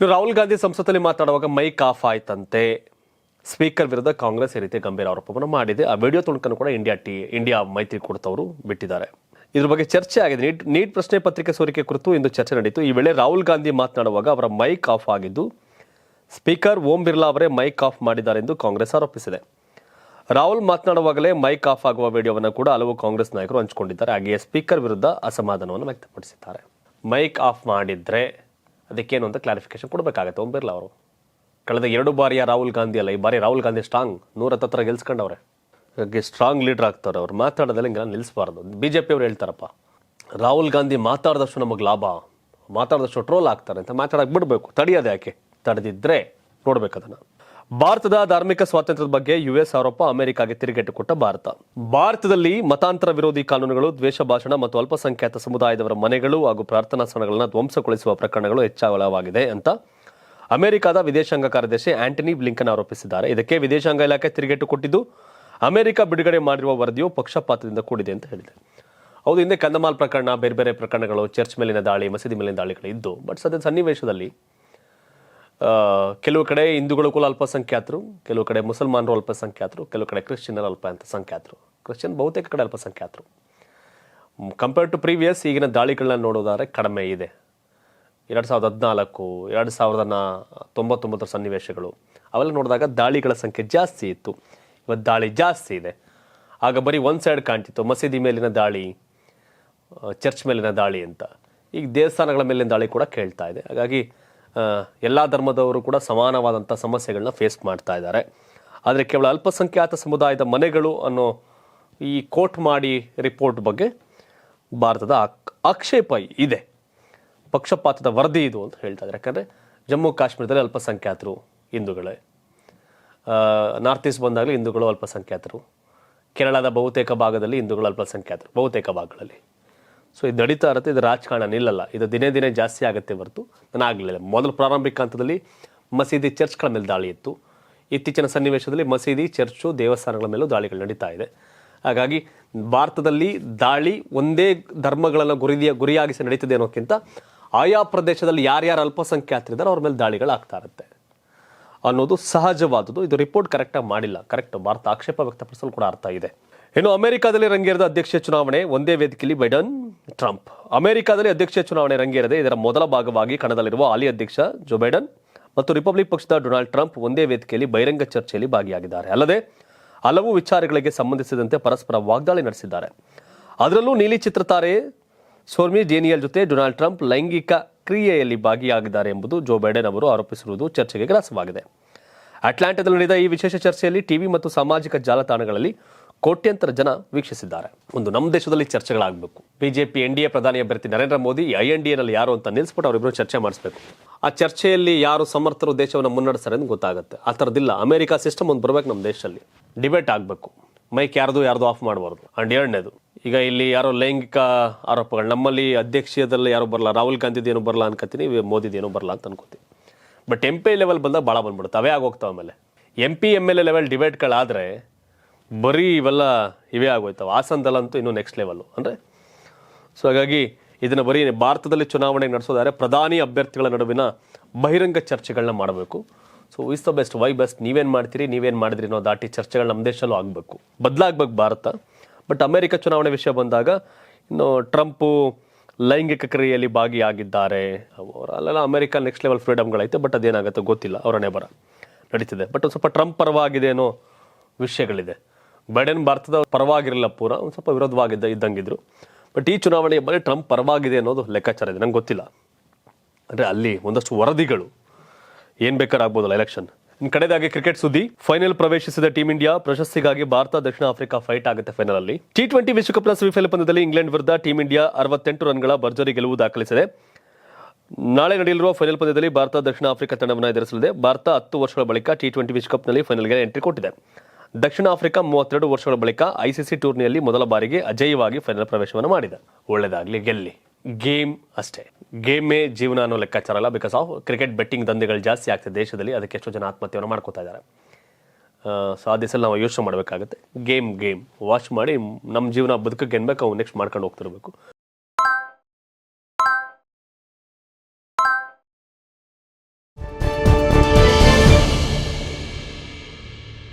ರಾಹುಲ್ ಗಾಂಧಿ ಸಂಸತ್ತಲ್ಲಿ ಮಾತನಾಡುವಾಗ mic of ಆಯ್ತಂತೆ speaker ವಿರುದ್ಧ ಕಾಂಗ್ರೆಸ್ ಈ ರೀತಿ ಗಂಭೀರ ಆರೋಪವನ್ನು ಮಾಡಿದೆ. ಆ ವಿಡಿಯೋ ತುಣುಕನ್ನು ಕೂಡ ಇಂಡಿಯಾ ಟಿ, ಇಂಡಿಯಾ ಮೈತ್ರಿ ಮೈತ್ರಿಕೂಟದವರು ಬಿಟ್ಟಿದ್ದಾರೆ. ಇದ್ರ ಬಗ್ಗೆ ಚರ್ಚೆ ಆಗಿದೆ. ನೀಟ್ ನೀಟ್ ಪ್ರಶ್ನೆ ಪತ್ರಿಕೆ ಸೋರಿಕೆ ಕುರಿತು ಇಂದು ಚರ್ಚೆ ನಡೆಯಿತು ಈ ವೇಳೆ ರಾಹುಲ್ ಗಾಂಧಿ ಮಾತನಾಡುವಾಗ ಅವರ ಮೈಕ್ ಆಫ್ ಆಗಿದ್ದು, ಸ್ಪೀಕರ್ ಓಂ ಬಿರ್ಲಾ ಅವರೇ ಮೈಕ್ ಆಫ್ ಮಾಡಿದ್ದಾರೆ ಎಂದು ಕಾಂಗ್ರೆಸ್ ಆರೋಪಿಸಿದೆ. ರಾಹುಲ್ ಮಾತನಾಡುವಾಗಲೇ ಮೈಕ್ ಆಫ್ ಆಗುವ ವಿಡಿಯೋವನ್ನು ಕೂಡ ಹಲವು ಕಾಂಗ್ರೆಸ್ ನಾಯಕರು ಹಂಚಿಕೊಂಡಿದ್ದಾರೆ. ಹಾಗೆಯೇ ಸ್ಪೀಕರ್ ವಿರುದ್ಧ ಅಸಮಾಧಾನವನ್ನು ವ್ಯಕ್ತಪಡಿಸಿದ್ದಾರೆ. ಮೈಕ್ ಆಫ್ ಮಾಡಿದ್ರೆ ಅದಕ್ಕೇನು ಅಂತ ಕ್ಲಾರಿಫಿಕೇಶನ್ ಕೊಡಬೇಕಾಗತ್ತೆ. ಓಂ ಬಿರ್ಲಾ ಅವರು. ಕಳೆದ ಎರಡು ಬಾರಿಯ ರಾಹುಲ್ ಗಾಂಧಿ ಅಲ್ಲ, ಈ ಬಾರಿ ರಾಹುಲ್ ಗಾಂಧಿ ಸ್ಟ್ರಾಂಗ್ ನೂರ ಹತ್ರ ಗೆಲ್ಸ್ಕೊಂಡವ್ರೆ. ಹಾಗೆ ಸ್ಟ್ರಾಂಗ್ ಲೀಡರ್ ಆಗ್ತಾರೆ ಅವ್ರು. ಮಾತಾಡೋದಲ್ಲಿ ಹಿಂಗೆಲ್ಲ ನಿಲ್ಲಿಸಬಾರ್ದು ಬಿ ಜೆ ಪಿಯವ್ರು ಹೇಳ್ತಾರಪ್ಪ, ರಾಹುಲ್ ಗಾಂಧಿ ಮಾತಾಡಿದಷ್ಟು ನಮಗೆ ಲಾಭ. ಮಾತಾಡಿದಷ್ಟು ಟ್ರೋಲ್ ಆಗ್ತಾರೆ. ಅಂತ ಮಾತಾಡಕ್ಕೆ ಬಿಡಬೇಕು. ತಡೆಯೋದು ಯಾಕೆ? ತಡೆದಿದ್ರೆ ನೋಡ್ಬೇಕು ಅದನ್ನ. ಭಾರತದ ಧಾರ್ಮಿಕ ಸ್ವಾತಂತ್ರ್ಯದ ಬಗ್ಗೆ ಯುಎಸ್ ಆರೋಪ ಅಮೆರಿಕಾಗೆ ತಿರುಗೇಟು ಕೊಟ್ಟ ಭಾರತ. ಭಾರತದಲ್ಲಿ ಮತಾಂತರ ವಿರೋಧಿ ಕಾನೂನುಗಳು, ದ್ವೇಷ ಭಾಷಣ ಮತ್ತು ಅಲ್ಪಸಂಖ್ಯಾತ ಸಮುದಾಯದವರ ಮನೆಗಳು ಹಾಗೂ ಪ್ರಾರ್ಥನಾ ಸ್ಥಳಗಳನ್ನು ಧ್ವಂಸಗೊಳಿಸುವ ಪ್ರಕರಣಗಳು ಹೆಚ್ಚಳವಾಗಿದೆ ಅಂತ ಅಮೆರಿಕದ ವಿದೇಶಾಂಗ ಕಾರ್ಯದರ್ಶಿ ಆಂಟನಿ ಬ್ಲಿಂಕನ್ ಆರೋಪಿಸಿದ್ದಾರೆ. ಇದಕ್ಕೆ ವಿದೇಶಾಂಗ ಇಲಾಖೆ ತಿರುಗೇಟು ಕೊಟ್ಟಿದ್ದು ಅಮೆರಿಕ ಬಿಡುಗಡೆ ಮಾಡಿರುವ ವರದಿಯು ಪಕ್ಷಪಾತದಿಂದ ಕೂಡಿದೆ ಅಂತ ಹೇಳಿದೆ. ಹೌದು, ಹಿಂದೆ ಕಂದಮಾಲ್ ಪ್ರಕರಣ, ಬೇರೆ ಬೇರೆ ಪ್ರಕರಣಗಳು, ಚರ್ಚ್ ಮೇಲಿನ ದಾಳಿ, ಮಸೀದಿ ಮೇಲಿನ ದಾಳಿಗಳು ಇದ್ದು, ಬಟ್ ಸದ್ಯ ಸನ್ನಿವೇಶದಲ್ಲಿ ಕೆಲವು ಕಡೆ ಹಿಂದೂಗಳು ಕೂಡ ಅಲ್ಪಸಂಖ್ಯಾತರು, ಕೆಲವು ಕಡೆ ಮುಸಲ್ಮಾನರು ಅಲ್ಪಸಂಖ್ಯಾತರು, ಕೆಲವು ಕಡೆ ಕ್ರಿಶ್ಚಿಯನ್ನರು ಅಲ್ಪ ಅಂತ ಸಂಖ್ಯಾತರು ಕ್ರಿಶ್ಚಿಯನ್ ಬಹುತೇಕ ಕಡೆ ಅಲ್ಪಸಂಖ್ಯಾತರು. ಕಂಪೇರ್ ಟು ಪ್ರೀವಿಯಸ್ ಈಗಿನ ದಾಳಿಗಳನ್ನ ನೋಡೋದಾದ್ರೆ ಕಡಿಮೆ ಇದೆ. ಎರಡು ಸಾವಿರದ ಹದಿನಾಲ್ಕು, ಎರಡು ಸಾವಿರದ ನಾ, ತೊಂಬತ್ತೊಂಬತ್ತರ ಸನ್ನಿವೇಶಗಳು, ಅವೆಲ್ಲ ನೋಡಿದಾಗ ದಾಳಿಗಳ ಸಂಖ್ಯೆ ಜಾಸ್ತಿ ಇತ್ತು. ಇವತ್ತು ದಾಳಿ ಜಾಸ್ತಿ ಇದೆ. ಆಗ ಬರೀ ಒಂದು ಸೈಡ್ ಕಾಣ್ತಿತ್ತು, ಮಸೀದಿ ಮೇಲಿನ ದಾಳಿ ಚರ್ಚ್ ಮೇಲಿನ ದಾಳಿ ಅಂತ. ಈಗ ದೇವಸ್ಥಾನಗಳ ಮೇಲಿನ ದಾಳಿ ಕೂಡ ಕೇಳ್ತಾ ಇದೆ. ಹಾಗಾಗಿ ಎಲ್ಲ ಧರ್ಮದವರು ಕೂಡ ಸಮಾನವಾದಂಥ ಸಮಸ್ಯೆಗಳನ್ನ ಫೇಸ್ ಮಾಡ್ತಾ ಇದ್ದಾರೆ. ಆದರೆ ಕೇವಲ ಅಲ್ಪಸಂಖ್ಯಾತ ಸಮುದಾಯದ ಮನೆಗಳು ಅನ್ನೋ ಈ ಕೋಟ್ ಮಾಡಿ ರಿಪೋರ್ಟ್ ಬಗ್ಗೆ ಭಾರತದ ಆಕ್- ಆಕ್ಷೇಪ ಇದೆ. ಪಕ್ಷಪಾತದ ವರದಿ ಇದು ಅಂತ ಹೇಳ್ತಾ ಇದ್ದಾರೆ. ಯಾಕಂದರೆ ಜಮ್ಮು ಕಾಶ್ಮೀರದಲ್ಲಿ ಅಲ್ಪಸಂಖ್ಯಾತರು ಹಿಂದೂಗಳೇ. ನಾರ್ತ್ ಈಸ್ಟ್ ಬಂದಾಗಲೂ ಹಿಂದೂಗಳು ಅಲ್ಪಸಂಖ್ಯಾತರು. ಕೇರಳದ ಬಹುತೇಕ ಭಾಗದಲ್ಲಿ ಹಿಂದೂಗಳು ಅಲ್ಪಸಂಖ್ಯಾತರು, ಬಹುತೇಕ ಭಾಗಗಳಲ್ಲಿ. ಸೊ ಇದು ನಡೀತಾ ಇರುತ್ತೆ, ಇದು ರಾಜಕಾರಣ ನಿಲ್ಲಲ್ಲ. ಇದು ದಿನೇ ದಿನೇ ಜಾಸ್ತಿ ಆಗುತ್ತೆ ಹೊರತು. ನಾನು ಆಗಲಿಲ್ಲ ಮೊದಲು ಪ್ರಾರಂಭಿಕ ಹಂತದಲ್ಲಿ ಮಸೀದಿ ಚರ್ಚ್ಗಳ ಮೇಲೆ ದಾಳಿ ಇತ್ತು. ಇತ್ತೀಚಿನ ಸನ್ನಿವೇಶದಲ್ಲಿ ಮಸೀದಿ, ಚರ್ಚು, ದೇವಸ್ಥಾನಗಳ ಮೇಲೂ ದಾಳಿಗಳು ನಡೀತಾ ಇದೆ. ಹಾಗಾಗಿ ಭಾರತದಲ್ಲಿ ದಾಳಿ ಒಂದೇ ಧರ್ಮಗಳನ್ನು ಗುರಿದಿಯ ಗುರಿಯಾಗಿಸಿ ನಡೀತದೆ ಅನ್ನೋಕ್ಕಿಂತ ಆಯಾ ಪ್ರದೇಶದಲ್ಲಿ ಯಾರ್ಯಾರು ಅಲ್ಪಸಂಖ್ಯಾತರಿದ್ದಾರೆ ಅವ್ರ ಮೇಲೆ ದಾಳಿಗಳಾಗ್ತಾ ಇರುತ್ತೆ. ಅನ್ನೋದು ಸಹಜವಾದುದು ಇದು ರಿಪೋರ್ಟ್ ಕರೆಕ್ಟಾಗಿ ಮಾಡಿಲ್ಲ. ಕರೆಕ್ಟ್ ಭಾರತ ಆಕ್ಷೇಪ ವ್ಯಕ್ತಪಡಿಸಲು ಕೂಡ ಅರ್ಥ ಇದೆ. ಇನ್ನು ಅಮೆರಿಕಾದಲ್ಲಿ ರಂಗೇರಿದ ಅಧ್ಯಕ್ಷ ಚುನಾವಣೆ, ಒಂದೇ ವೇದಿಕೆಯಲ್ಲಿ ಬೈಡನ್, ಟ್ರಂಪ್. ಅಮೆರಿಕಾದಲ್ಲಿ ಅಧ್ಯಕ್ಷ ಚುನಾವಣೆ ರಂಗೇರಿದೆ. ಇದರ ಮೊದಲ ಭಾಗವಾಗಿ ಕಣದಲ್ಲಿರುವ ಹಾಲಿ ಅಧ್ಯಕ್ಷ ಜೋ ಬೈಡನ್ ಮತ್ತು ರಿಪಬ್ಲಿಕ್ ಪಕ್ಷದ ಡೊನಾಲ್ಡ್ ಟ್ರಂಪ್ ಒಂದೇ ವೇದಿಕೆಯಲ್ಲಿ ಬಹಿರಂಗ ಚರ್ಚೆಯಲ್ಲಿ ಭಾಗಿಯಾಗಿದ್ದಾರೆ. ಅಲ್ಲದೆ, ಹಲವು ವಿಚಾರಗಳಿಗೆ ಸಂಬಂಧಿಸಿದಂತೆ ಪರಸ್ಪರ ವಾಗ್ದಾಳಿ ನಡೆಸಿದ್ದಾರೆ. ಅದರಲ್ಲೂ ನೀಲಿ ಚಿತ್ರತಾರೆ ಸೋರ್ಮಿ ಡೇನಿಯಲ್ ಜೊತೆ ಡೊನಾಲ್ಡ್ ಟ್ರಂಪ್ ಲೈಂಗಿಕ ಕ್ರಿಯೆಯಲ್ಲಿ ಭಾಗಿಯಾಗಿದ್ದಾರೆ ಎಂಬುದು ಜೋ ಬೈಡನ್ ಅವರು ಆರೋಪಿಸಿರುವುದು ಚರ್ಚೆಗೆ ಗ್ರಾಸವಾಗಿದೆ. ಅಟ್ಲಾಂಟಾದಲ್ಲಿ ನಡೆದ ಈ ವಿಶೇಷ ಚರ್ಚೆಯಲ್ಲಿ ಟಿವಿ ಮತ್ತು ಸಾಮಾಜಿಕ ಜಾಲತಾಣಗಳಲ್ಲಿ ಕೋಟ್ಯಂತರ ಜನ ವೀಕ್ಷಿಸಿದ್ದಾರೆ. ಒಂದು ನಮ್ಮ ದೇಶದಲ್ಲಿ ಚರ್ಚೆಗಳಾಗಬೇಕು. ಬಿಜೆಪಿ, ಎನ್ ಡಿ ಎ ಪ್ರಧಾನಿ ಅಭ್ಯರ್ಥಿ Narendra Modi, I N D ಎನಲ್ಲಿ ಯಾರು ಅಂತ ನಿಲ್ಲಿಸ್ಬಿಟ್ಟು ಅವರಿಬ್ಬರು ಚರ್ಚೆ ಮಾಡಿಸ್ಬೇಕು. ಆ ಚರ್ಚೆಯಲ್ಲಿ ಯಾರು ಸಮರ್ಥರು ದೇಶವನ್ನು ಮುನ್ನಡೆಸ್ತಾರೆ ಅಂತ ಗೊತ್ತಾಗುತ್ತೆ. ಆ ಥರದ್ದಿಲ್ಲ. ಅಮೆರಿಕ ಸಿಸ್ಟಮ್ ಒಂದು ಬರಬೇಕು ನಮ್ಮ ದೇಶದಲ್ಲಿ. ಡಿಬೇಟ್ ಆಗಬೇಕು. ಮೈಕ್ ಯಾರ್ದು ಯಾರ್ದು ಆಫ್ ಮಾಡಬಾರ್ದು. ಅಂಡ್ ಎರಡನೇದು, ಈಗ ಇಲ್ಲಿ ಯಾರೋ ಲೈಂಗಿಕ ಆರೋಪಗಳು, ನಮ್ಮಲ್ಲಿ ಅಧ್ಯಕ್ಷೀಯದಲ್ಲಿ ಯಾರು ಬರಲ್ಲ ರಾಹುಲ್ ಗಾಂಧಿದೇನು ಬರಲ್ಲ ಅನ್ಕೋತೀನಿ ಮೋದಿದೇನು ಬರಲ್ಲ ಅಂತ ಅನ್ಕೋತೀನಿ. ಬಟ್ ಎಂ ಪಿ ಲೆವೆಲ್ ಬಂದಾಗ ಭಾಳ ಬಂದ್ಬಿಡುತ್ತೆ. ಅವೇ ಆಗೋಗ್ತಾವೆ ಆಮೇಲೆ. M P M L A level ಡಿಬೇಟ್ಗಳಾದರೆ ಬರೀ ಇವೆಲ್ಲ ಇವೇ ಆಗೋಯ್ತವೆ. ಹಾಸನದಲ್ಲಂತೂ ಇನ್ನೂ ನೆಕ್ಸ್ಟ್ ಲೆವೆಲ್ಲು ಅಂದರೆ ಸೊ ಹಾಗಾಗಿ ಇದನ್ನು ಬರೀ ಭಾರತದಲ್ಲಿ ಚುನಾವಣೆ ನಡೆಸೋದಾದರೆ ಪ್ರಧಾನಿ ಅಭ್ಯರ್ಥಿಗಳ ನಡುವಿನ ಬಹಿರಂಗ ಚರ್ಚೆಗಳನ್ನ ಮಾಡಬೇಕು. So is the best why best ನೀವೇನು ಮಾಡ್ತೀರಿ, ನೀವೇನು ಮಾಡಿದ್ರಿ ಅನ್ನೋ ದಾಟಿ ಚರ್ಚೆಗಳು ನಮ್ಮ ದೇಶದಲ್ಲೂ ಆಗಬೇಕು. ಬದಲಾಗಬೇಕು ಭಾರತ. ಬಟ್ ಅಮೇರಿಕ ಚುನಾವಣೆ ವಿಷಯ ಬಂದಾಗ, ಇನ್ನು ಟ್ರಂಪು ಲೈಂಗಿಕ ಕ್ರಿಯೆಯಲ್ಲಿ ಭಾಗಿಯಾಗಿದ್ದಾರೆ. ಅಲ್ಲೆಲ್ಲ ಅಮೆರಿಕ ನೆಕ್ಸ್ಟ್ ಲೆವೆಲ್ ಫ್ರೀಡಮ್ಗಳೈತೆ ಬಟ್ ಅದೇನಾಗುತ್ತೆ ಗೊತ್ತಿಲ್ಲ. ಅವರ ಬರ ನಡೀತಿದೆ. ಬಟ್ ಒಂದು ಸ್ವಲ್ಪ ಟ್ರಂಪ್ ಪರವಾಗಿದೆ ಅನ್ನೋ ವಿಷಯಗಳಿದೆ. ಬೈಡೆನ್ ಭಾರತದ ಪರವಾಗಿರಲಿಲ್ಲ ಪೂರ, ಒಂದು ಸ್ವಲ್ಪ ವಿರೋಧವಾಗಿದ್ದ, ಇದ್ದಂಗಿದ್ರು. ಬಟ್ ಈ ಚುನಾವಣೆಯ ಬರೀ ಟ್ರಂಪ್ ಪರವಾಗಿದೆ ಅನ್ನೋದು ಲೆಕ್ಕಾಚಾರ ಇದೆ. ನಂಗೆ ಗೊತ್ತಿಲ್ಲ. ಅಂದರೆ ಅಲ್ಲಿ ಒಂದಷ್ಟು ವರದಿಗಳು ಏನು ಬೇಕಾದ್ರೆ ಆಗ್ಬೋದಲ್ಲ ಎಲೆಕ್ಷನ್ ಇನ್ನು ಕಡೆದಾಗಿ ಕ್ರಿಕೆಟ್ ಸುದ್ದಿ ಫೈನಲ್ ಪ್ರವೇಶಿಸಿದ ಟೀಮ್ ಇಂಡಿಯಾ ಪ್ರಶಸ್ತಿಗಾಗಿ ಭಾರತ, ದಕ್ಷಿಣ ಆಫ್ರಿಕಾ ಫೈಟ್ ಆಗುತ್ತೆ ಫೈನಲ್ ಅಲ್ಲಿ. ಟಿ ಟ್ವೆಂಟಿ ವಿಶ್ವಕಪ್ನ ಸೆಮಿಫೈನಲ್ ಪಂದ್ಯದಲ್ಲಿ ಇಂಗ್ಲೆಂಡ್ ವಿರುದ್ಧ ಟೀಮ್ ಇಂಡಿಯಾ ಅರವತ್ತೆಂಟು ರನ್ಗಳ ಭರ್ಜರಿ ಗೆಲುವು ದಾಖಲಿಸಿದೆ. ನಾಳೆ ನಡೆಯಲಿರುವ ಫೈನಲ್ ಪಂದ್ಯದಲ್ಲಿ ಭಾರತ, ದಕ್ಷಿಣ ಆಫ್ರಿಕಾ ತಂಡವನ್ನು ಎದುರಿಸಲಿದೆ. ಭಾರತ ಹತ್ತು ವರ್ಷಗಳ ಬಳಿಕ ಟಿ ಟ್ವೆಂಟಿ ವಿಶ್ವಕಪ್ನಲ್ಲಿ ಫೈನಲ್ಗೆ ಎಂಟ್ರಿ ಕೊಟ್ಟಿದೆ. ದಕ್ಷಿಣ ಆಫ್ರಿಕಾ ಮೂವತ್ತೆರಡು ವರ್ಷಗಳ ಬಳಿಕ ಐಸಿಸಿ ಟೂರ್ನಿಯಲ್ಲಿ ಮೊದಲ ಬಾರಿಗೆ ಅಜೇಯವಾಗಿ ಫೈನಲ್ ಪ್ರವೇಶವನ್ನು ಮಾಡಿದ. ಒಳ್ಳೆದಾಗ್ಲಿ, ಗೆಲ್ಲಿ. ಗೇಮ್ ಅಷ್ಟೇ. ಗೇಮೇ ಜೀವನ ಅನ್ನೋ ಲೆಕ್ಕಾಚಾರ ಅಲ್ಲ ಬಿಕಾಸ್ ಆಫ್ ಕ್ರಿಕೆಟ್ ಬೆಟ್ಟಿಂಗ್ ದಂಧೆಗಳು ಜಾಸ್ತಿ ಆಗ್ತದೆ ದೇಶದಲ್ಲಿ, ಅದಕ್ಕೆ ಎಷ್ಟೋ ಜನ ಆತ್ಮಹತ್ಯೆಯನ್ನು ಮಾಡ್ಕೋತಾ ಇದ್ದಾರೆ. ಸೊ ಆ ದಿಸಲ್ಲಿ ನಾವು ಯೋಚನೆ ಮಾಡಬೇಕಾಗುತ್ತೆ. Game game. ವಾಚ್ ಮಾಡಿ ನಮ್ಮ ಜೀವನ ಬದುಕಕ್ಕೆ ಗೆನ್ಬೇಕು ಅವ್ನು ನೆಕ್ಸ್ಟ್ ಮಾಡ್ಕೊಂಡು ಹೋಗ್ತಿರ್ಬೇಕು.